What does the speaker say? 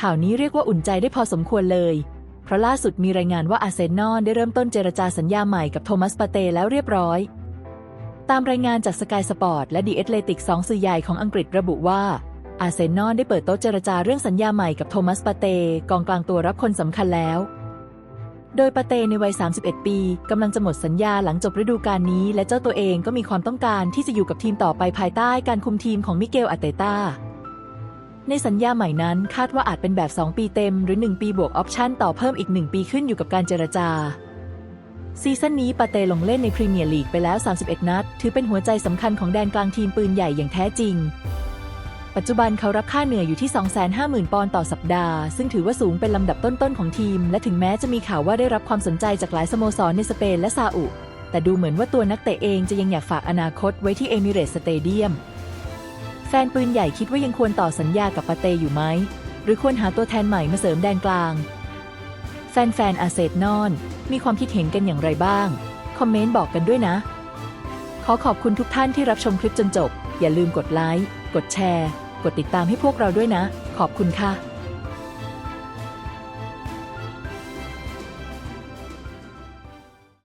ข่าวนี้เรียกว่าอุ่นใจได้พอสมควรเลย เพราะล่าสุดมีรายงานว่าอาร์เซนอลได้เริ่มต้นเจรจาสัญญาใหม่กับโทมัสปาเตแล้วเรียบร้อย ตามรายงานจากสกายสปอร์ตและดีเอ t เลติกสองสื่อใหญ่ของอังกฤษระบุว่าอาร์เซนอลได้เปิดโต๊ะเจรจาเรื่องสัญญาใหม่กับโทมัสปาเตกองกลางตัวรับคนสำคัญแล้วโดยปาเตในวัย 31 ปีกำลังจะหมดสัญญาหลังจบฤดูกาลนี้ และเจ้าตัวเองก็มีความต้องการที่จะอยู่กับทีมต่อไปภายใต้การคุมทีมของมิเกลอาเตต้า ในสัญญาใหม่นั้นคาดว่าอาจเป็นแบบ 2 ปีเต็ม หรือ 1 ปีบวกออปชันต่อเพิ่มอีก 1 ปีขึ้นอยู่กับการเจรจา ซีซั่นนี้ปาเตลงเล่นในพรีเมียร์ลีกไปแล้ว 31 นัด ถือเป็นหัวใจสำคัญของแดนกลางทีมปืนใหญ่อย่างแท้จริง ปัจจุบันเขารับค่าเหนื่อยอยู่ที่ 250,000 ปอนด์ต่อสัปดาห์ ซึ่งถือว่าสูงเป็นลำดับต้นๆของทีม และถึงแม้จะมีข่าวว่าได้รับความสนใจจากหลายสโมสรในสเปนและซาอุ แต่ดูเหมือนว่าตัวนักเตะเองจะยังอยากฝากอนาคตไว้ที่เอมิเรตสเตเดียม แฟนปืนใหญ่คิดว่ายังควรต่อสัญญากับปาเตอยู่ไหม หรือควรหาตัวแทนใหม่มาเสริมแดนกลาง แฟนๆอาเซนอน มีความคิดเห็นกันอย่างไรบ้าง คอมเมนต์บอกกันด้วยนะ ขอขอบคุณทุกท่านที่รับชมคลิปจนจบ อย่าลืมกดไลค์ กดแชร์ กดติดตามให้พวกเราด้วยนะ ขอบคุณค่ะ